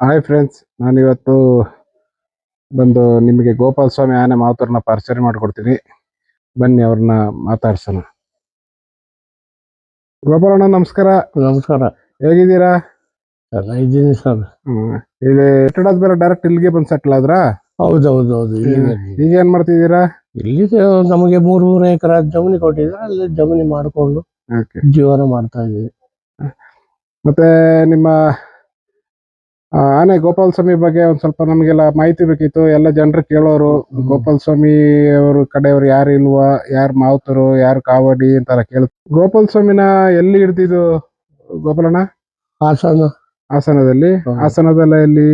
Hi friends ನಾನಿವತ್ತು ಬಂದು ನಿಮಗೆ ಗೋಪಾಲ ಸ್ವಾಮಿ ಆನೆ ಮಾತುರನ್ನ ಪರಿಚಯ ಮಾಡಿಕೊಡ್ತೀನಿ. ಬನ್ನಿ ಅವ್ರನ್ನ ಮಾತಾಡ್ಸೋಣ. ಗೋಪಾಲಣ್ಣ ನಮಸ್ಕಾರ. ನಮಸ್ಕಾರ. ಹೇಗಿದ್ದೀರಾ? ಇದ್ದೀನಿ ಸರ್. ಇಲ್ಲಿ ಕಟ್ಟಡದ ಬೇರೆ ಡೈರೆಕ್ಟ್ ಇಲ್ಲಿಗೆ ಬಂದು ಸೆಟ್ಲ್ ಆದ್ರಾ? ಹೌದೌದು ಹೌದು ಇಲ್ಲಿಗೆ ಈಗ ಏನ್ ಮಾಡ್ತಿದ್ದೀರಾ? ಇಲ್ಲಿ ನಮಗೆ ಮೂರು ಮೂರು ಎಕರೆ ಜಮೀನು ಕೊಟ್ಟಿದ್ರೆ ಅಲ್ಲಿ ಜಮೀನು ಮಾಡಿಕೊಂಡು ಜೀವನ ಮಾಡ್ತಾ ಇದ್ದೀವಿ. ಮತ್ತೆ ನಿಮ್ಮ ಆನೆ ಗೋಪಾಲ ಸ್ವಾಮಿ ಬಗ್ಗೆ ಒಂದ್ ಸ್ವಲ್ಪ ನಮಗೆಲ್ಲ ಮಾಹಿತಿ ಬೇಕಿತ್ತು. ಎಲ್ಲ ಜನರು ಕೇಳೋರು ಗೋಪಾಲ ಸ್ವಾಮಿ ಅವರು ಕಡೆಯವ್ರು ಯಾರು ಇಲ್ವಾ ಯಾರು ಮಾವುತರು ಯಾರು ಕಾವಡಿ ಅಂತೆಲ್ಲ ಕೇಳ ಗೋಪಾಲ ಸ್ವಾಮಿನ ಎಲ್ಲಿ ಹಿಡ್ದಿದ್ದು ಗೋಪಾಲಣ್ಣ? ಹಾಸನ. ಹಾಸನದಲ್ಲಿ. ಹಾಸನದಲ್ಲ ಎಲ್ಲಿ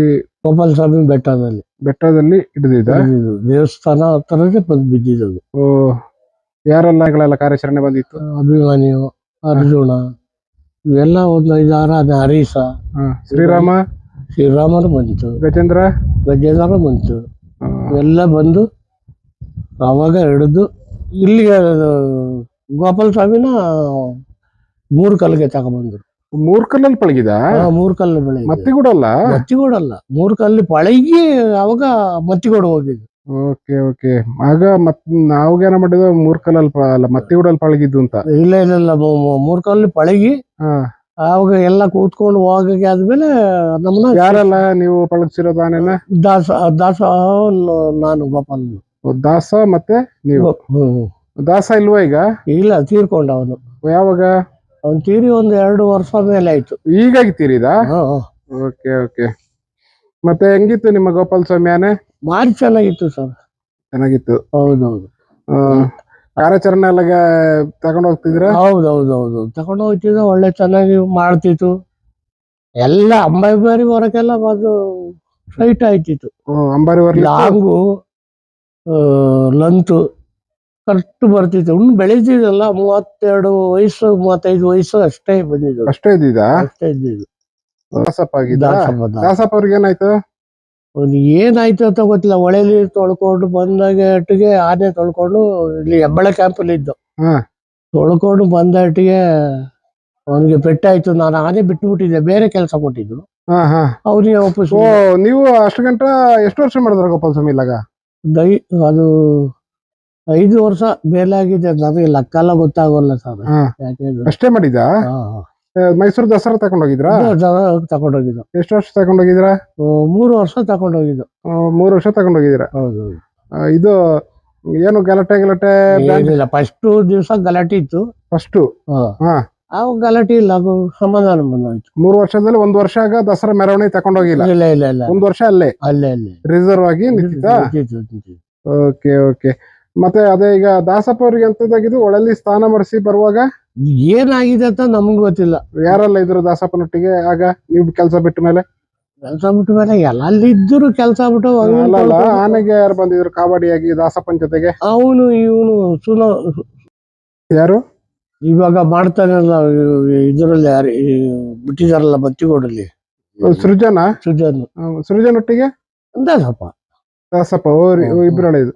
ಗೋಪಾಲ ಸ್ವಾಮಿ ಬೆಟ್ಟದಲ್ಲಿ. ಬೆಟ್ಟದಲ್ಲಿ ಹಿಡಿದಿದ್ದ? ದೇವಸ್ಥಾನ ಹತ್ರನೇ ಬಂದು ಬಿದ್ದಿದ್ದು ಓ ಯಾರೆಲ್ಲ ಕಾರ್ಯಾಚರಣೆ ಬಂದಿತ್ತು? ಅಭಿಮಾನಿಯು ಅರ್ಜುನ ಇವೆಲ್ಲ ಒಂದು ಐದಾರು ಅದೇ ಹರೀಸ ಹ. ಶ್ರೀರಾಮ? ಶ್ರೀರಾಮರು ಬಂತು. ಗಜೇಂದ್ರ? ಗಜೇಂದ್ರ ಬಂತು. ಎಲ್ಲ ಬಂದು ಅವಾಗ ಹಿಡಿದು ಇಲ್ಲಿಗೆ ಗೋಪಾಲ ಸ್ವಾಮಿನ ಮೂರು ಕಲ್ಲಿಗೆ ತಗೊಂಡ್ಬಂದ್ರು. ಮೂರ್ ಕಲ್ಲಲ್ಲಿ ಪಳಗಿದ? ಮೂರು ಕಲ್ಲು ಬೆಳಗ್ಗೆ ಮತ್ತಿಗೂಡಲ್ಲ ಮತ್ತಿಗೂಡಲ್ಲ ಮೂರು ಕಲ್ಲಿ ಪಳಗಿ ಅವಾಗ ಮತ್ತಿಗೋಡ ಹೋಗಿದ್ದು. Okay okay. ಆಗ ಮತ್ ನಾವೇನ ಮಾಡಿದ್ವು? ಮೂರ್ ಕಲ್ಲಲ್ಲಿ ಅಲ್ಲ ಮತ್ತಿಗೂಡಲ್ಲಿ ಪಳಗಿದ್ದು ಅಂತ. ಇಲ್ಲ ಇಲ್ಲ ಇಲ್ಲ. ಮೂ- ಮೂ- ಮೂರು ಕಲ್ಲಿ ಪಳಗಿ ಹಾ ಅವಾಗ ಎಲ್ಲ ಕೂತ್ಕೊಂಡು ಹೋಗಿ ಆದ್ಮೇಲೆ ನಮ್ಮನ್ನ ಯಾರೆಲ್ಲ ನೀವು ಪಳಗಿಸಿರೋದು ಆನೆನ ದಾಸ ದಾಸ ನಾನು ಗೋಪಾಲ್. ದಾಸ ಮತ್ತೆ ನೀವು. ದಾಸ ಇಲ್ವಾ ಈಗ? ಇಲ್ಲ ತೀರ್ಕೊಂಡ ಅವನು. ಯಾವಾಗ? ಅವನು ತೀರಿ ಒಂದು ಎರಡು ವರ್ಷ ಮೇಲೆ ಆಯ್ತು. ಈಗಾಗಿ ತೀರಿದ. Okay okay. ಮತ್ತೆ ಹೆಂಗಿತ್ತು ನಿಮ್ಮ ಗೋಪಾಲ ಸ್ವಾಮಿ ಆನೆ ಭಾರಿ ಚೆನ್ನಾಗಿತ್ತು ಸರ್. ಚೆನ್ನಾಗಿತ್ತು. ಹೌದೌದು. ಕಾರ್ಯಾಚರಣೆ ಎಲ್ಲ ತಗೊಂಡ್ ಹೋಗ್ತಿದ್ರ? ಹೌದೌದೌದು. ತಗೊಂಡು ಹೋಗ್ತಿದ್ರು ಒಳ್ಳೆ ಚೆನ್ನಾಗಿ ಮಾಡ್ತಿತ್ತು. ಎಲ್ಲ ಅಂಬಾರಿ ಹೊರಗೆಲ್ಲ ಅದು ಸೈಟ್ ಆಯ್ತಿತ್ತು. ಅಂಬಾರಿ ಹೊರ ಲಾಂಗು ಲಂತು ಕರೆಕ್ಟ್ ಬರ್ತಿತ್ತು. ಇನ್ನು ಬೆಳೀತಿದ್ದಲ್ಲ ಮೂವತ್ತೆರಡು ವಯಸ್ಸು ಮೂವತ್ತೈದು ವಯಸ್ಸು ಅಷ್ಟೇ ಬಂದಿದ್ದು. ಅಷ್ಟೇ ಇದ್ದಿದ ಅಷ್ಟೇ ಇದ್ದಿದ್ದು. ದಾಸಪ್ಪ ಆಗಿದ್ದ? ದಾಸಪ್ಪ ದಾಸ. ದಾಸಪ್ಪ ಅವ್ರಿಗೆ ಏನಾಯ್ತು ಅವ್ನು ಏನಾಯ್ತು ಅಂತ ಗೊತ್ತಿಲ್ಲ. ಹೊಳೆಲಿ ತೊಳ್ಕೊಂಡು ಬಂದಾಗ ಅಟ್ಟಿಗೆ ಆನೆ ತೊಳ್ಕೊಂಡು ಇಲ್ಲಿ ಹೆಬ್ಬಳೆ ಕ್ಯಾಂಪಲ್ಲಿ ಇದ್ದು. ಹಾ. ತೊಳ್ಕೊಂಡು ಬಂದ ಅಟ್ಟಿಗೆ ಅವನಿಗೆ ಪೆಟ್ಟಾಯ್ತು ನಾನು ಆನೆ ಬಿಟ್ಬಿಟ್ಟಿದ್ದೆ. ಬೇರೆ ಕೆಲಸ ಕೊಟ್ಟಿದ್ರು ಹಾ ಹಾ. ಅವನಿಗೆ ವಾಪಸ್ ಓ ನೀವು ಅಷ್ಟು ಗಂಟ ಎಷ್ಟು ವರ್ಷ ಮಾಡಿದ್ರ ಗೋಪಾಲ ಸ್ವಾಮಿ ಇಲ್ಲಾಗ? ದೈ ಅದು ಐದು ವರ್ಷ ಬೇಲಾಗಿದೆ ನನಗೆ ಲಕ್ಕ ಎಲ್ಲ ಗೊತ್ತಾಗೋಲ್ಲ ಸರ್. ಹಾ. ಯಾಕೆ ಅಷ್ಟೇ ಮಾಡಿದ ಮೈಸೂರು ದಸರಾ ತಗೊಂಡೋಗಿದ್ರಾ? ತಗೊಂಡೋಗಿದ್ದು. ಎಷ್ಟು ವರ್ಷ ತಗೊಂಡೋಗಿದ್ರಾ? ಹೋಗಿದ್ರ ಮೂರು ವರ್ಷ ತಗೊಂಡೋಗಿದ್ದು. ಮೂರು ವರ್ಷ ತಗೊಂಡೋಗಿದ್ದೀರಾ? ಹೋಗಿದ್ರ ಹೌದು. ಇದು ಏನು ಗಲಾಟೆ ಗಲಾಟೆ ಫಸ್ಟ್ ದಿವಸ ಗಲಾಟೆ ಇತ್ತು. ಫಸ್ಟ್? ಅವಾಗ ಗಲಾಟೆ ಇಲ್ಲ ಅದು ಸಮಾಧಾನ ಬಂದೋಯ್ತು ಮೂರು ವರ್ಷದಲ್ಲಿ ಒಂದ್ ವರ್ಷ ಆಗ ದಸರಾ ಮೆರವಣಿಗೆ ತಗೊಂಡೋಗಿಲ್ಲ? ಇಲ್ಲ ಇಲ್ಲ ಇಲ್ಲ. ಒಂದ್ ವರ್ಷ ಅಲ್ಲೇ? ಅಲ್ಲೇ ಅಲ್ಲೇ. ರಿಸರ್ವ್ ಆಗಿ. Okay okay. ಮತ್ತೆ ಅದೇ ಈಗ ದಾಸಪ್ಪ ಅವ್ರಿಗೆ ಎಂತದಾಗಿದ್ದು? ಒಳಲ್ಲಿ ಸ್ಥಾನ ಮಾಡಿಸಿ ಬರುವಾಗ? ಏನಾಗಿದೆ ಅಂತ ನಮ್ಗೆ ಗೊತ್ತಿಲ್ಲ. ಯಾರೆಲ್ಲ ಇದ್ರು ದಾಸಪ್ಪನೊಟ್ಟಿಗೆ? ಆಗ ನೀವು ಕೆಲಸ ಬಿಟ್ಟ ಮೇಲೆ? ಕೆಲಸ ಬಿಟ್ಟ ಮೇಲೆ ಎಲ್ಲ ಕೆಲಸ ಬಿಟ್ಟು ಅಲ್ಲ ಆನೆಗೆ ಯಾರು ಬಂದಿದ್ರು? ಕಾಬಡಿಯಾಗಿ ದಾಸಪ್ಪನ ಜೊತೆಗೆ? ಅವನು ಇವನು ಸುನ ಯಾರು? ಇವಾಗ ಮಾಡ್ತಾನಲ್ಲ ಇದರಲ್ಲಿ ಯಾರು ಬಿಟ್ಟಿದಾರಲ್ಲ ಬತ್ತಿಗೋಡಲ್ಲಿ. ಸೃಜನ? ಸೃಜನ್. ಸೃಜನ್ ಒಟ್ಟಿಗೆ ದಾಸಪ್ಪ. ದಾಸಪ್ಪ ಅವ್ರು ಇಬ್ರು ಹೇಳಿದ್ರು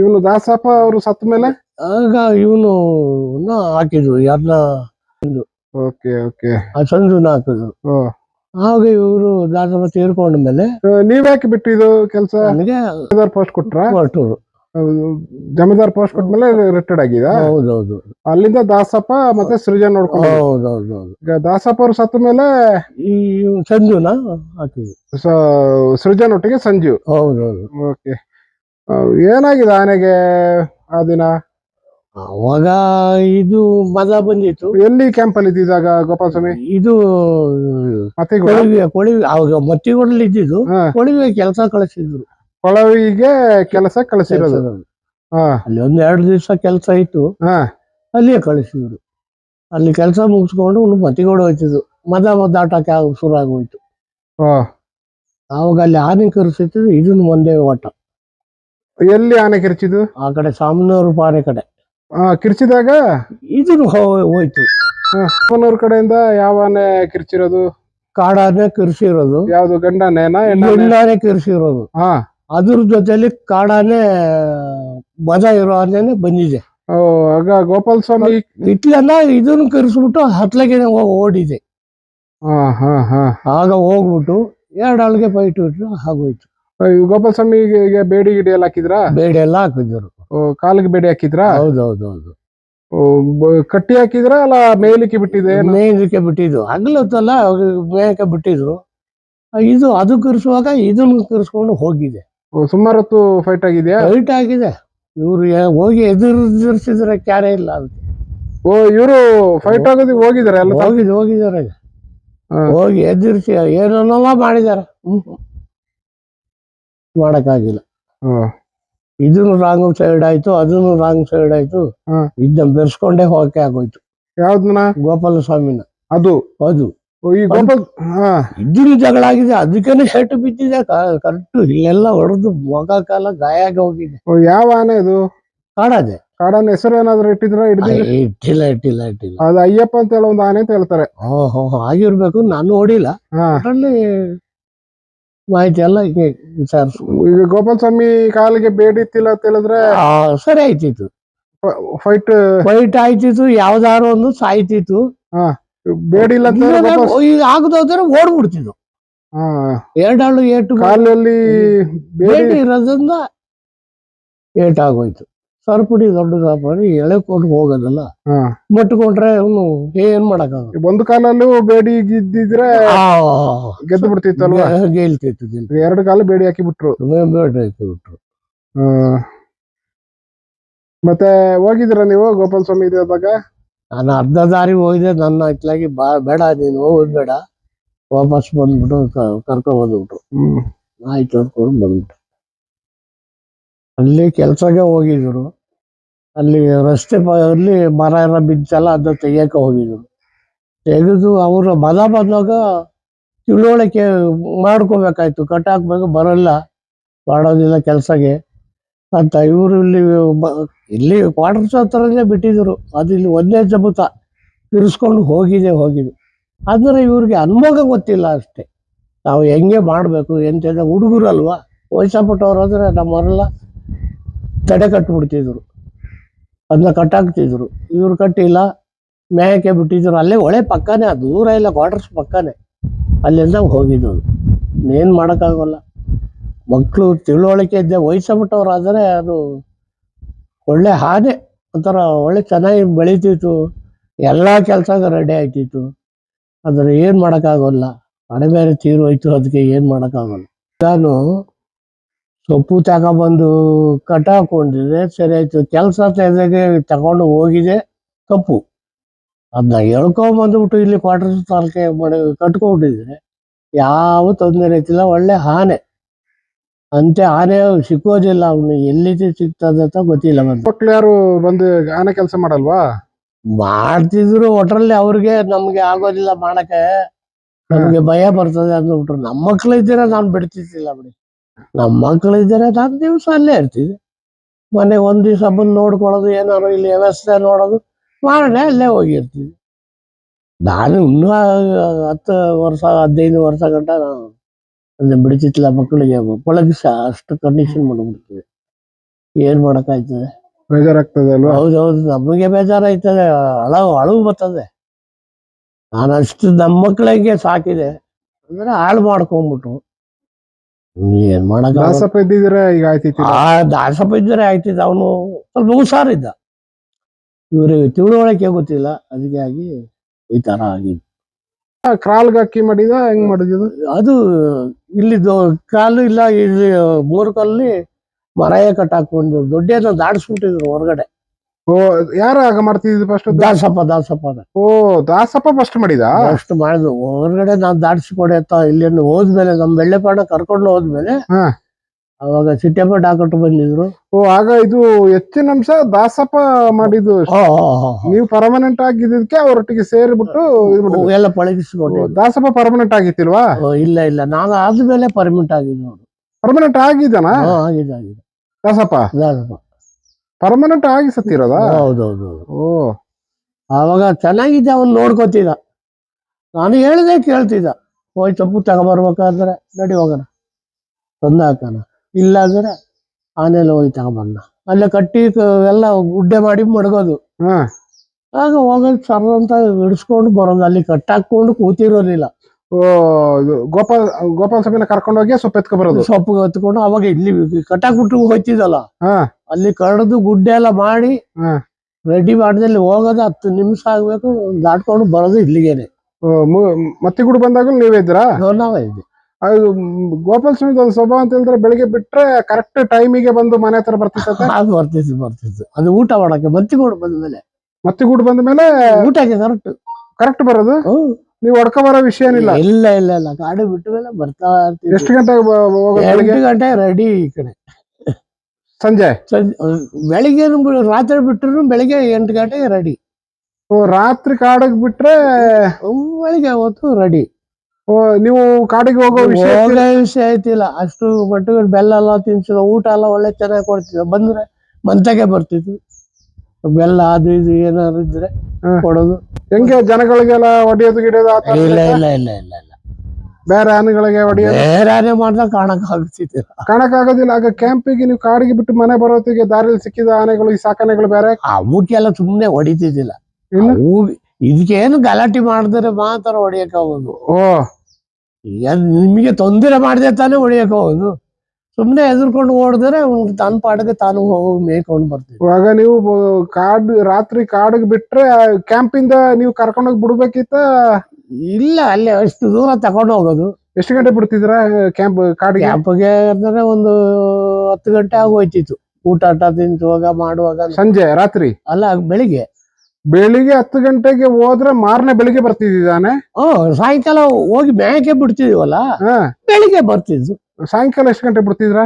ಇವನು ದಾಸಪ್ಪ ಅವರು ಸತ್ತ ಮೇಲೆ? ಆಗ ಇವನು ಹಾಕಿದ್ರು ಯಾರನ್ನ ಓಕೆ ಓಕೆ. ಆ ಸಂಜುನ ಹಾಕಿದ್ರು. ಆಗ ಇವರು ದಾಸಪ್ಪ ತೀರ್ಕೊಂಡ ಮೇಲೆ ನೀವ್ಯಾಕೆ ಬಿಟ್ಟಿದ್ದು ಕೆಲಸ? ನನಗೆ ಜಮೀದಾರ್ ಪೋಸ್ಟ್ ಕೊಟ್ರ? ಕೊಟ್ಟರು. ಜಮೀದಾರ್ ಪೋಸ್ಟ್ ಕೊಟ್ಟ ಮೇಲೆ ರಿಟೈರ್ಡ್ ಆಗಿದ? ಹೌದೌದು. ಅಲ್ಲಿಂದ ದಾಸಪ್ಪ ಮತ್ತೆ ಸೃಜನ್ ನೋಡ್ಕೊಂಡು ಹೌದೌದು ಈಗ ದಾಸಪ್ಪ ಅವರು ಸತ್ತ ಮೇಲೆ ಈ ಸಂಜುನ ಹಾಕಿದ್ರು. ಸೃಜನ್ ಒಟ್ಟಿಗೆ ಸಂಜು. ಹೌದೌದು. ಓಕೆ. ಏನಾಗಿದೆ ಆನೆಗೆ ಆ ದಿನ? ಅವಾಗ ಇದು ಮದ ಬಂದಿತ್ತು. ಎಲ್ಲಿ ಕ್ಯಾಂಪ್ ಅಲ್ಲಿ ಇದ್ದಿದ್ದಾಗ ಗೋಪಾಲ ಸ್ವಾಮಿ ಇದು ಮತ್ತೆ ಕೊಳಿವೆ ಕೊಳಿವೆ ಅವಾಗ ಮತ್ತಿಗೊಡಲಿ ಇದ್ದಿದ್ದು. ಹಾ. ಕೊಳಿವೆ ಕೆಲಸ ಕಳಿಸಿದ್ರು. ಕೊಳವಿಗೆ ಕೆಲಸ ಕಳಿಸಿರೋದು. ಹಾ. ಅಲ್ಲಿ ಒಂದ್ ಎರಡು ದಿವಸ ಕೆಲಸ ಇತ್ತು. ಹಾ. ಅಲ್ಲಿಯೇ ಕಳಿಸಿದ್ರು. ಅಲ್ಲಿ ಕೆಲಸ ಮುಗಿಸ್ಕೊಂಡು ಒಂದು ಮತ್ತಿಗೋಡು ಹೋಯ್ತಿದ್ರು. ಮದ ದಾಟಕ್ಕೆ ಆಗ ಶುರು ಆಗೋಯ್ತು. ಹಾ. ಅವಾಗ ಅಲ್ಲಿ ಆನೆ ಕರೆಸಿತ್ತು ಇದನ್ನು ಒಂದೇ ಓಟ. ಎಲ್ಲಿ ಆನೆ ಕಿರ್ಚಿದ್ದು? ಆ ಕಡೆ ಸಾಮನೂರು ಪಾರೆ ಕಡೆ. ಆ, ಕಿರ್ಚಿದಾಗ? ಇದನ್ನು ಹೋ- ಹೋಯ್ತು. ಅಪ್ಪನವ್ರ ಕಡೆಯಿಂದ ಯಾವ ಆನೆ ಕಿರ್ಚಿರೋದು? ಕಾಡಾನೆ ಕಿರ್ಸಿರೋದು ಯಾವ್ದು ಗಂಡನೇನಾ ಹೆಣ್ಣಾನೆ? ಹೆಣ್ಣಾನೆ ಕರ್ಸಿರೋದು ಹಾ. ಅದ್ರ ಜೊತೆಲಿ ಕಾಡಾನೆ ಮಜಾ ಇರೋ ಆನೆನೆ ಬಂದಿದೆ. ಓ ಆಗ ಗೋಪಾಲ ಸ್ವಾಮಿ ಇಟ್ಲನ್ನ ಇದನ್ನು ಹತ್ಲಗೆನೆ ಹತ್ಲಗೆ ಓಡಿದೆ. ಹಾ ಹಾ ಹಾ. ಆಗ ಹೋಗ್ಬಿಟ್ಟು ಎರಡು ಅಳಗೆ ಪೈಟ್ ಬಿಟ್ರು ಆಗೋಯ್ತು ಗೋಪಾಲ ಸ್ವಾಮಿಗೆ ಬೇಡಿ ಗಿಡಿ ಎಲ್ಲ ಹಾಕಿದ್ರಾ? ಬೇಡಿ ಎಲ್ಲ ಹಾಕಿದ್ರು. ಓ, ಕಾಲಿಗೆ ಬೇಡಿ ಹಾಕಿದ್ರಾ? ಹೌದೌದೌದು. ಓ, ಬ- ಕಟ್ಟಿ ಹಾಕಿದ್ರಾ ಅಲ್ಲ ಮೇಲಿಕ್ಕೆ ಬಿಟ್ಟಿದೆ ಮೇಲಿಕ್ಕೆ ಬಿಟ್ಟಿದ್ದು. ಹಗಲೊತ್ತಲ್ಲ ಮೇಯಕ್ಕೆ ಬಿಟ್ಟಿದ್ರು. ಇದು ಅದು ಕರ್ಸುವಾಗ ಇದನ್ನು ಕರ್ಸ್ಕೊಂಡು ಹೋಗಿದೆ. ಓ, ಸುಮಾರು ಹೊತ್ತು ಫೈಟ್ ಆಗಿದೆ ಫೈಟ್ ಆಗಿದೆ. ಇವ್ರು ಹೋಗಿ ಎದುರಿಸಿದ್ರೆ ಕ್ಯಾರೆ ಇಲ್ಲ ಅದಕ್ಕೆ ಓ ಇವರು ಫೈಟ್ ಆಗೋದಿಗೆ ಹೋಗಿದಾರೆ ಎಲ್ಲ ಹೋಗಿದ್ ಹೋಗಿದ್ದಾರೆ. ಹೋಗಿ ಎದುರಿಸಿ ಏನೇನೆಲ್ಲ ಮಾಡಿದ್ದಾರೆ. ಮಾಡಕ್ಕಾಗಿಲ್ಲ. ಹ್ಮ್ ಇದನ್ನು ರಾಂಗ್ ಸೈಡ್ ಆಯ್ತು ಅದನ್ನು ರಾಂಗ್ ಸೈಡ್ ಆಯ್ತು ಹಾ. ಇದನ್ನ ಬೆರ್ಸ್ಕೊಂಡೇ ಹೋಗಕ್ಕೆ ಆಗೋಯ್ತು. ಯಾವ್ದನ್ನ ಗೋಪಾಲ ಸ್ವಾಮಿನ ಅದು? ಅದು ಈ ಗೋಪಾಲ್ ಹಾ. ಇದನ್ನು ಜಗಳ ಆಗಿದೆ ಅದಕ್ಕೇನೆ ಶರ್ಟ್ ಬಿದ್ದಿದೆ ಕರೆಕ್ಟ್ ಇಲ್ಲೆಲ್ಲ ಹೊಡೆದು ಮೊಗ ಕಾಲ ಗಾಯ ಆಗಿ ಹೋಗಿದೆ. ಓ, ಯಾವ ಆನೆ ಇದು ಕಾಡದೆ ಕಾಡನ ಹೆಸರು ಏನಾದ್ರು ಇಟ್ಟಿದ್ರ ಇಟ್ಟಿಲ್ಲ ಇಟ್ಟಿಲ್ಲ ಇಟ್ಟಿಲ್ಲ. ಅದು ಅಯ್ಯಪ್ಪ ಅಂತ ಹೇಳೋ ಒಂದು ಆನೆ ಅಂತ ಹೇಳ್ತಾರೆ. ಓಹೋ ಆಗಿರ್ಬೇಕು ನಾನು ನೋಡಿಲ್ಲ. ಹಾ. ಮಾಹಿತಿ ಎಲ್ಲ ಹಿಂಗೆ ಈಗ ಗೋಪಾಲ ಸ್ವಾಮಿ ಕಾಲಿಗೆ ಬೇಡಿ ಇತ್ತಿಲ್ಲ ಅಂತ ಹೇಳಿದ್ರೆ ಸರಿ ಆಯ್ತಿತ್ತು. ಫೈಟ್ ಫೈಟ್ ಆಯ್ತಿತ್ತು ಯಾವ್ದಾರು ಒಂದು ಸಾಯ್ತಿತ್ತು. ಅಂತ ಹೇಳಿದ್ರೆ ಗೋಪಾಲ್ ಈಗ ಆಗದೋದ್ರೆ ಓಡ್ಬಿಡ್ತಿದ್ದು ಹಾ ಎರಡಾಳು ಏಟು ಕಾಲಲ್ಲಿ ಬೇಡಿ ಬೇಟಿ ಇರೋದ್ರಿಂದ ಏಟಾಗೋಯ್ತು. ಸರ್ಪುಡಿ ದೊಡ್ಡ ಎಳೆ ಕೊಟ್ಟು ಹೋಗೋದಲ್ಲ. ಮುಟ್ಕೊಂಡ್ರೆ ಅವನು ಏನ್ ಮಾಡಕ್ಕಾಗಲ್ಲ. ಒಂದು ಕಾಲಲ್ಲೂ ಬೇಡಿ ಗಿದ್ದಿದ್ರೆ ಗೆದ್ದು ಬಿಡ್ತಿತ್ತಲ್ವಾ? ಗೆಲ್ತಿತ್ತು ಎರಡು ಕಾಲ ಬೇಡಿ ಹಾಕಿ ಬಿಟ್ರು ಹಾಕಿ ಬಿಟ್ರು. ಮತ್ತೆ ಹೋಗಿದ್ರ ನೀವು ಗೋಪಾಲ ಸ್ವಾಮಿ ದೇವಾಗ ನಾನು ಅರ್ಧ ದಾರಿ ಹೋಗಿದೆ ನನ್ನ ಇತ್ಲಾಗಿ ಬಾ ಬೇಡ ನೀನು ಹೋಗೋದು ಬೇಡ. ವಾಪಸ್ ಬಂದ್ಬಿಟ್ಟು ಕರ್ಕೊ ಬಂದ್ಬಿಟ್ರು ಹ್ಮ್. ಆಯ್ತು ಕರ್ಕೊಂಡು ಬಂದ್ಬಿಟ್ಟು. ಅಲ್ಲಿ ಕೆಲ್ಸಕ್ಕೆ ಹೋಗಿದ್ರು. ಅಲ್ಲಿ ರಸ್ತೆ ಅಲ್ಲಿ ಮರ ಎಲ್ಲ ಬಿದ್ದಲ್ಲ ಅದ ತೆಗಿಯಕ್ಕೆ ಹೋಗಿದ್ರು. ತೆಗೆದು ಅವರು ಮದ ಬಂದಾಗ ತಿಳುವಳಿಕೆ ಮಾಡ್ಕೋಬೇಕಾಯ್ತು. ಕಟ್ ಹಾಕ್ಬೇಕು ಬರಲ್ಲ. ಮಾಡೋದಿಲ್ಲ ಕೆಲಸಗೆ ಅಂತ ಇವರು ಇಲ್ಲಿ ಇಲ್ಲಿ ಕ್ವಾರ್ಟರ್ಸ್ ಹತ್ರನೇ ಬಿಟ್ಟಿದ್ರು. ಅದು ಇಲ್ಲಿ ಒಂದೇ ಜಬುತ ತಿರ್ಸ್ಕೊಂಡು ಹೋಗಿದೆ ಹೋಗಿದ್ದು. ಆದರೆ ಇವ್ರಿಗೆ ಅನುಭವ ಗೊತ್ತಿಲ್ಲ ಅಷ್ಟೇ. ನಾವು ಹೆಂಗೆ ಮಾಡಬೇಕು ಎಂತ ಹುಡುಗರಲ್ವಾ ವಯಸ್ಸಪಟ್ಟವ್ರು ಅಂದ್ರೆ ನಮ್ಮವರೆಲ್ಲ ತಡೆ ಕಟ್ಬಿಡ್ತಿದ್ರು. ಅದನ್ನ ಕಟ್ಟಾಕ್ತಿದ್ರು ಇವ್ರು ಕಟ್ಟಿಲ್ಲ ಮೇಹಕ್ಕೆ ಬಿಟ್ಟಿದ್ರು. ಅಲ್ಲೇ ಒಳೆ ಪಕ್ಕನೇ ಅದು ದೂರ ಇಲ್ಲ ಕ್ವಾರ್ಟರ್ಸ್ ಪಕ್ಕನೇ. ಅಲ್ಲಿಂದ ಹೋಗಿದ್ದು ಏನು ಮಾಡೋಕ್ಕಾಗಲ್ಲ. ಮಕ್ಕಳು ತಿಳುವಳಿಕೆ ಇದ್ದೆ ಆದರೆ ಅದು ಒಳ್ಳೆ ಹಾನಿ ಒಂಥರ ಒಳ್ಳೆ ಚೆನ್ನಾಗಿ ಬೆಳೀತಿತ್ತು. ಎಲ್ಲ ಕೆಲಸ ರೆಡಿ ಆಯ್ತಿತ್ತು ಆದರೆ ಏನು ಮಾಡೋಕ್ಕಾಗಲ್ಲ. ಹಣೆ ಬೇರೆ ತೀರು ಹೋಯ್ತು, ಅದಕ್ಕೆ ಏನು ಮಾಡೋಕ್ಕಾಗಲ್ಲ. ನಾನು ಸೊಪ್ಪು ತಗೊಬಂದು ಕಟ್ ಹಾಕೊಂಡಿದೆ. ಸರಿ ಆಯ್ತು. ಕೆಲಸ ತೆಗೆದಾಗೆ ತಗೊಂಡು ಹೋಗಿದೆ. ತಪ್ಪು ಅದನ್ನ ಎಳ್ಕೊಂಬಂದ್ಬಿಟ್ಟು ಇಲ್ಲಿ ಕ್ವಾರ್ಟರ್ಸ್ ತಾಲೂಕೆ ಮಾಡಿ ಕಟ್ಕೊಂಡಿದ್ರೆ ಯಾವ ತೊಂದರೆ ಐತಿಲ್ಲ ಒಳ್ಳೆ ಆನೆ. ಅಂತೆ ಆನೆ ಸಿಕ್ಕೋದಿಲ್ಲ. ಅವನು ಎಲ್ಲಿ ಸಿಗ್ತದೆ ಅಂತ ಗೊತ್ತಿಲ್ಲ ಬಂದು ಮಕ್ಳು ಯಾರು ಬಂದು ಆನೆ ಕೆಲಸ ಮಾಡಲ್ವಾ? ಮಾಡ್ತಿದ್ರು. ಒಟ್ರಲ್ಲಿ ಅವ್ರಿಗೆ ನಮ್ಗೆ ಆಗೋದಿಲ್ಲ ಮಾಡಕ್ಕೆ. ನಮ್ಗೆ ಭಯ ಬರ್ತದೆ ಅಂದ್ಬಿಟ್ರು. ನಮ್ಮ ಮಕ್ಳು ಇದ್ದೀರ? ನಾನು ಬಿಡ್ತಿದ್ದಿಲ್ಲ ಬಿಡಿ. ನಮ್ಮ ಮಕ್ಕಳಿದ್ದರೆ ನಾಲ್ಕು ದಿವಸ ಅಲ್ಲೇ ಇರ್ತಿದ್ದೆ ಮನೆ ಒಂದು ದಿವಸ ಬಂದು ನೋಡ್ಕೊಳ್ಳೋದು ಏನಾರು ಇಲ್ಲಿ ವ್ಯವಸ್ಥೆ ನೋಡೋದು ಮಾರನೇ ಅಲ್ಲೇ ಹೋಗಿರ್ತಿದ್ದೆ ನಾನು ಇನ್ನೂ ಹತ್ತು ವರ್ಷ ಹದಿನೈದು ವರ್ಷ ಗಂಟ ನಾನು ಅದನ್ನ ಬಿಡ್ತಿತ್ತಿಲ್ಲ ಮಕ್ಕಳಿಗೆ ಪಳಗಿಸ ಅಷ್ಟು ಕಂಡೀಷನ್ ಮಾಡಿಬಿಡ್ತೀವಿ. ಏನ್ ಮಾಡೋಕ್ಕಾಯ್ತದೆ? ಬೇಜಾರಾಗ್ತದೆ ಅಲ್ವಾ? ಹೌದು ನಮಗೆ ಬೇಜಾರಾಯ್ತದೆ ಅಳವು ಅಳವು ಬರ್ತದೆ. ನಾನು ಅಷ್ಟು ನಮ್ಮ ಮಕ್ಕಳಿಗೆ ಸಾಕಿದೆ. ಅಂದ್ರೆ ಹಾಳು ಮಾಡ್ಕೊಂಬಿಟ್ರು. ಏನ್ ಮಾಡಕ್ ದಾಸಪ್ಪ ಇದ್ದಿದ್ರೆ ಈಗ ಆಯ್ತಿತ್ತು. ಆ ದಾಸಪ್ಪ ಇದ್ದರೆ ಆಯ್ತಿತ್ತು. ಅವನು ಸ್ವಲ್ಪ ಹುಷಾರಿದ್ದ. ಇವ್ರಿಗೆ ತಿಳುವಳಿಕೆ ಗೊತ್ತಿಲ್ಲ. ಅದಕ್ಕೆ ಆಗಿ ಈ ತರ ಆಗಿದೆ ಕ್ರಾಲ್ಗೆ ಅಕ್ಕಿ ಮಾಡಿದ ಹೆಂಗ್ ಮಾಡಿದ್ರು ಅದು ಇಲ್ಲಿ ಕಾಲು ಇಲ್ಲ ಇಲ್ಲಿ ಮೂರು ಕಲ್ಲಿ ಮರಾಯ ಕಟ್ ಹಾಕೊಂಡು ದೊಡ್ಡೇನ ದಾಡಿಸ್ಬಿಟ್ಟಿದ್ರು ಹೊರಗಡೆ. ಓ ಯಾರ ಆಗ ಮಾಡ್ತಿದ್ದು ಫಸ್ಟ್ ದಾಸಪ್ಪ ದಾಸಪ್ಪ ಅದ. ಓ ದಾಸಪ್ಪ ಫಸ್ಟ್ ಮಾಡಿದ? ಅಷ್ಟು ಮಾಡಿದ್ರು ಹೊರಗಡೆ ನಾವು ದಾಟಿಸ್ಕೊಡಿ ಅಂತ ಇಲ್ಲಿಂದ ಹೋದ್ಮೇಲೆ ನಮ್ಮ ಬೆಳ್ಳೆಪಾಡ ಕರ್ಕೊಂಡು ಹೋದ್ಮೇಲೆ ಹಾ. ಅವಾಗ ಸಿಟ್ಟೆಪ್ಪ ಡಾಕ್ಟರ್ ಬಂದಿದ್ರು. ಓ ಆಗ ಇದು ಹೆಚ್ಚಿನ ಅಂಶ ದಾಸಪ್ಪ ಮಾಡಿದ್ದು. ನೀವು ಪರ್ಮನೆಂಟ್ ಆಗಿದ್ದಕ್ಕೆ ಅವರೊಟ್ಟಿಗೆ ಸೇರಿಬಿಟ್ಟು ಎಲ್ಲ ಪಳಗಿಸ್ಕೊಂಡು ದಾಸಪ್ಪ ಪರ್ಮನೆಂಟ್ ಆಗಿತ್ತಿಲ್ವಾ? ಇಲ್ಲ ಇಲ್ಲ. ನಾನು ಆದ್ಮೇಲೆ ಪರ್ಮನೆಂಟ್ ಆಗಿದ್ದು ಪರ್ಮನೆಂಟ್ ಆಗಿದ್ದಾನ? ಆಗಿದೆ. ದಾಸಪ್ಪ? ದಾಸಪ್ಪ. ಪರ್ಮನೆಂಟ್ ಆಗಿ ಸತ್ತಿರೋದ? ಹೌದೌದು. ಓ. ಆವಾಗ ಚೆನ್ನಾಗಿದ್ದೆ ಅವ್ನು ನೋಡ್ಕೋತಿದ್ದ. ನಾನು ಹೇಳ್ದೆ ಕೇಳ್ತಿದ್ದ. ಹೋಯ್ ತಪ್ಪು ತಗೊಂಬರ್ಬೇಕಾದ್ರೆ ನಡಿ ಹೋಗೋಣ. ತಂದು ಹಾಕೋಣ ಇಲ್ಲ ಅಂದ್ರೆ ಆನೆಲ್ಲ ಹೋಗಿ ತಗೊಂಬಂದ ಅಲ್ಲೇ ಕಟ್ಟಿ ಎಲ್ಲ ಗುಡ್ಡೆ ಮಾಡಿ ಮಡಗೋದು. ಹಾ. ಆಗ ಹೋಗೋದು ಸರ್ ಅಂತ ಹಿಡಿಸ್ಕೊಂಡು ಬರೋದು. ಅಲ್ಲಿ ಕಟ್ಟಾಕೊಂಡು ಕೂತಿರೋದಿಲ್ಲ. ಓ ಗೋಪಾಲ್ ಗೋಪಾಲ ಸ್ವಾಮಿನ ಕರ್ಕೊಂಡು ಹೋಗಿ ಸೊಪ್ಪು ಬರೋದು. ಸೊಪ್ಪು ಎತ್ಕೊಂಡು ಅವಾಗ ಇಲ್ಲಿ ಕಟ್ಟಾಕ್ಬಿಟ್ಟು ಹೋಯ್ತಿದ್ದಲ್ಲ ಹಾ. ಅಲ್ಲಿ ಕಡ್ದು ಗುಡ್ಡೆ ಎಲ್ಲ ಮಾಡಿ. ರೆಡಿ ಮಾಡಿದಲ್ಲಿ ಹೋಗೋದು ಹತ್ತು ನಿಮಿಷ ಆಗ್ಬೇಕು ದಾಟ್ಕೊಂಡು ಬರೋದು ಇಲ್ಲಿಗೇನೆ. ಮತ್ತೆ ಕೂಡ ಬಂದಾಗ ನೀವೇ ಇದ್ದೀರಾ? ನಾವೇ ಅದು ಗೋಪಾಲ ಸ್ವಾಮಿ ಒಂದು ಸ್ವಭಾವ ಅಂತ ಹೇಳಿದ್ರೆ ಬೆಳಿಗ್ಗೆ ಬಿಟ್ರೆ ಕರೆಕ್ಟ್ ಟೈಮಿಗೆ ಬಂದು ಮನೆ ಹತ್ರ ಬರ್ತಿತ್ತು ಅದು ಬರ್ತಿತ್ತು ಬರ್ತಿತ್ತು. ಅದು ಊಟ ಮಾಡಕ್ಕೆ ಮತ್ತಿಗೋಡು ಬಂದ್ಮೇಲೆ ಕೂಡ ಬಂದ ಮೇಲೆ ಊಟ ಕರೆಕ್ಟ್ ಕರೆಕ್ಟ್ ಬರೋದು? ನೀವು ಹೊಡ್ಕೊ ಬರೋ ವಿಷಯ ಏನಿಲ್ಲ? ಇಲ್ಲ ಇಲ್ಲ ಇಲ್ಲ. ಗಾಡಿ ಬಿಟ್ಟ ಮೇಲೆ ಬರ್ತಾ ಎಷ್ಟು ಗಂಟೆಗೆ ಗಂಟೆ ರೆಡಿ ಈ ಕಡೆ. ಸಂಜೆ. ಬೆಳಿಗ್ಗೆ ರಾತ್ರಿ ಬಿಟ್ಟರು ಬೆಳಿಗ್ಗೆ ಎಂಟು ಗಂಟೆಗೆ ರೆಡಿ ಓ ರಾತ್ರಿ ಕಾಡಿಗೆ ಬಿಟ್ರೆ ಬೆಳಿಗ್ಗೆ ಹೊತ್ತು ರೆಡಿ ಓ ನೀವು ಕಾಡಿಗೆ ಹೋಗೋ ವಿಷಯ ವಿಷಯ ಐತಿಲ್ಲ ಅಷ್ಟು ಮಟ್ಟಿಗೆ ಬೆಲ್ಲ ಎಲ್ಲ ತಿನ್ಸಿದ ಊಟ ಎಲ್ಲ ಒಳ್ಳೆ ಚೆನ್ನಾಗಿ ಕೊಡ್ತಿದ್ದ ಬಂದ್ರೆ ಮಂತಗೆ ಬರ್ತಿತ್ತು ಬೆಲ್ಲ ಅದು ಇದು ಏನಾದ್ರು ಇದ್ರೆ. ಕೊಡೋದು. ಹೆಂಗೆ ಜನಗಳಿಗೆಲ್ಲ ಒಡೆಯೋದು ಗಿಡೋದು ಇಲ್ಲ ಇಲ್ಲ ಇಲ್ಲ ಇಲ್ಲ ಇಲ್ಲ. ಬೇರೆ ಆನೆಗಳಿಗೆ ಹೊಡೆಯೋ ಬೇರೆ ಮಾಡ್ದಾಗ ಕಾಣಕ್ ಕಾಣಕ್ ಕಾಣಕ್ಕಾಗೋದಿಲ್ಲ. ಆಗ ಕ್ಯಾಂಪಿಗೆ ನೀವು ಕಾಡಿಗೆ ಬಿಟ್ಟು ಮನೆ ಬರೋತ್ತಿಗೆ ದಾರಿಯಲ್ಲಿ ಸಿಕ್ಕಿದ ಆನೆಗಳು ಈ ಸಾಕಾನೆಗಳು ಬೇರೆ? ಆ ಅವಕ್ಕೆಲ್ಲ ಸುಮ್ಮನೆ ಹೊಡಿತಿದ್ದಿಲ್ಲ. ಇನ್ನು? ಅವು ಇದಕ್ಕೇನು ಗಲಾಟೆ ಮಾಡಿದ್ರೆ ಮಾತ್ರ ಹೊಡಿಯಕ್ ಹೋಗೋದು ಓ. ಈಗ ನಿಮಗೆ ತೊಂದರೆ ಮಾಡದೆ ತಾನೇ ಹೊಡಿಯಕ್ ಹೋಗೋದು ಸುಮ್ನೆ ಎದುರ್ಕೊಂಡು ಓಡಿದ್ರೆ ಅವ್ನು ತನ್ನ ಪಾಡಿಗೆ ತಾನು ಹೋಗಿ ಮೇಯ್ಕೊಂಡು ಬರ್ತೀವಿ ಇವಾಗ ನೀವು ಬ- ಕಾಡು ರಾತ್ರಿ ಕಾಡಿಗೆ ಬಿಟ್ರೆ ಕ್ಯಾಂಪಿಂದ ನೀವು ಕರ್ಕೊಂಡೋಗಿ ಬಿಡ್ಬೇಕಿತ್ತ? ಇಲ್ಲ ಅಲ್ಲೇ ಅಷ್ಟು ದೂರ ತಗೊಂಡು ಹೋಗೋದು. ಎಷ್ಟು ಗಂಟೆ ಬಿಡ್ತಿದ್ರ ಕ್ಯಾಂಪ್ ಕಾಡಿಗೆ? ಕ್ಯಾಂಪ್ಗೆ ಅಂದ್ರೆ ಒಂದು ಹತ್ತು ಗಂಟೆ ಆಗೋಯ್ತಿತ್ತು. ಊಟ ಆಟ ತಿಂತುವಾಗ ಮಾಡುವಾಗ ಸಂಜೆ ರಾತ್ರಿ? ಅಲ್ಲ ಬೆಳಿಗ್ಗೆ. ಬೆಳಿಗ್ಗೆ ಹತ್ತು ಗಂಟೆಗೆ ಹೋದ್ರೆ ಮಾರನೇ ಬೆಳಿಗ್ಗೆ ಬರ್ತಿದ್ದಾನೆ ಹ್ಮ್ ಸಾಯಂಕಾಲ ಹೋಗಿ ಮೇಯಕ್ಕೆ ಬಿಡ್ತಿದೀವಲ್ಲ? ಬೆಳಿಗ್ಗೆ ಬರ್ತಿದ್ವು ಸಾಯಂಕಾಲ ಎಷ್ಟು ಗಂಟೆ ಬಿಡ್ತಿದ್ರ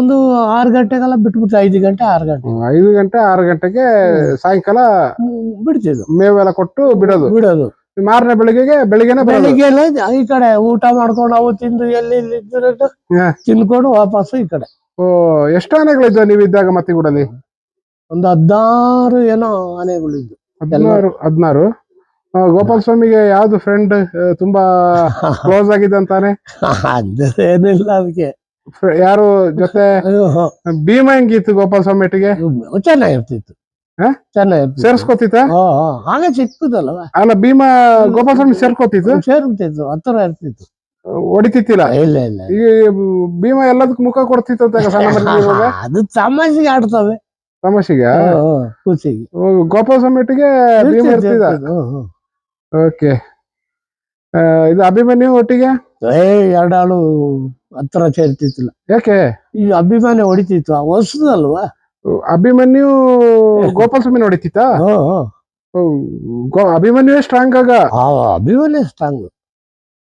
ಒಂದು ಆರು ಗಂಟೆಗೆಲ್ಲ ಬಿಟ್ಬಿಟ್ಟು ಐದು ಗಂಟೆ ಆರು ಗಂಟೆ. ಐದು ಗಂಟೆ ಆರು ಗಂಟೆಗೆ ಸಾಯಂಕಾಲ ಬಿಡ್ತಿದ್ವು ಮೇವೆಲ್ಲ ಕೊಟ್ಟು ಬಿಡೋದು. ಬಿಡೋದು. ಮಾರನೇ ಬೆಳಿಗ್ಗೆ ಬೆಳಿಗ್ಗೆನೆ ಬರೋದು. ಬೆಳಿಗ್ಗೆ ಎಲ್ಲ ಈ ಕಡೆ ಊಟ ಮಾಡ್ಕೊಂಡು ಅವು ತಿಂದು ಎಲ್ಲಿ ಇಲ್ಲಿ ಹಾ. ತಿನ್ಕೊಂಡು ವಾಪಸ್ ಈ ಕಡೆ. ಓ ಎಷ್ಟು ಆನೆಗಳಿದ್ವ ನೀವು ಇದ್ದಾಗ ಮತ್ತಿಗೂಡಲ್ಲಿ ಒಂದು ಹದಿನಾರು ಏನೋ ಆನೆಗಳಿದ್ದು ಹದಿನಾರು ಹದಿನಾರು. ಗೋಪಾಲ ಸ್ವಾಮಿಗೆ ಯಾವ್ದು ಫ್ರೆಂಡ್ ತುಂಬಾ ಕ್ಲೋಸ್ ಆಗಿದ್ದಂತಾನೆ ಅದು ಏನಿಲ್ಲ ಅದಕ್ಕೆ. ಯಾರು ಜೊತೆ? ಭೀಮ ಹೆಂಗಿತ್ತು ಗೋಪಾಲ ಸ್ವಾಮಿ ಒಟ್ಟಿಗೆ? ಚೆನ್ನಾಗಿರ್ತಿತ್ತು. ಹಾ? ಚೆನ್ನಾಗಿರ್ತಿತ್ತು ಸೇರ್ಸ್ಕೊತಿತ್ತ. ಆಗ ಚಿಕ್ಕದಲ್ವ ಅಲ್ಲ ಭೀಮ ಗೋಪಾಲ ಸ್ವಾಮಿ ಸೇರ್ಕೋತಿತ್ತು? ಸೇರ್ತಿತ್ತು. ಹತ್ತಿರ ಇರ್ತಿತ್ತು. ಹೊಡಿತಿತ್ತಿಲ್ಲ ಇಲ್ಲ ಇಲ್ಲ ಈ ಭೀಮ ಎಲ್ಲದಕ್ಕೂ ಮುಖ ಕೊಡ್ತಿತ್ತು ಅದು ತಮಾಷೆಗೆ ಆಡ್ತವೆ. ತಮಾಷೆಗೆ? ಖುಷಿಗೆ ಗೋಪಾಲ ಸ್ವಾಮಿ ಒಟ್ಟಿಗೆ ಭೀಮ ಇರ್ತಿತ್ತು, ಇರ್ತಿದ ಇರ್ತಿತ್ತು. ಹ್ಮ್, ಹ್ಮ್. ಓಕೆ. ಇದು ಅಭಿಮನ್ಯು ಒಟ್ಟಿಗೆ? ಏ ಎರಡಾಳು ಹತ್ರ ಸೇರ್ತಿತ್ತಿಲ್ಲ. ಯಾಕೆ? ಈ ಅಭಿಮಾನಿ ಹೊಡಿತಿತ್ತು. ಹೊಸದಲ್ವಾ? ಅಭಿಮನ್ಯು ಗೋಪಾಲ ಸ್ವಾಮಿ ಹೊಡಿತಿತ್ತ ಅಭಿಮನ್ಯುವೇ. ಅಭಿಮನ್ಯು ಸ್ಟ್ರಾಂಗ್ ಆಗ? ಆ ಅಭಿಮಾನಿ ಸ್ಟ್ರಾಂಗ್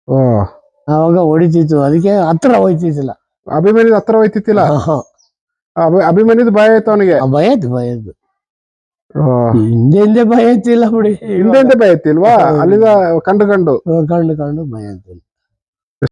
ಓ. ಅವಾಗ ಹೊಡಿತಿತ್ತು ಅದಕ್ಕೆ ಹತ್ರ ಹೋಯ್ತಿದ್ದಿಲ್ಲ. ಅಭಿಮನ್ಯು ಹತ್ರ ಹೋಯ್ತಿತ್ತಿಲ್ಲ? ಹಾ, ಹಾ. ಆಯ್ತು ಅವನಿಗೆ? ಭಯ ಆಯ್ತು ಭಯ ಆಯ್ತು. ಹಿಂದೆ ಹಿಂದೆ ಭಯ ಇತ್ತಿಲ್ಲ ಬಿಡಿ. ಹಿಂದೆ ಹಿಂದೆ ಭಯ ಇತ್ತಿಲ್ವಾ. ಅಲ್ಲಿಂದ ಕಂಡು ಕಂಡು? ಕಂಡು ಕಂಡು ಭಯ ಇತ್ತಿಲ್ಲ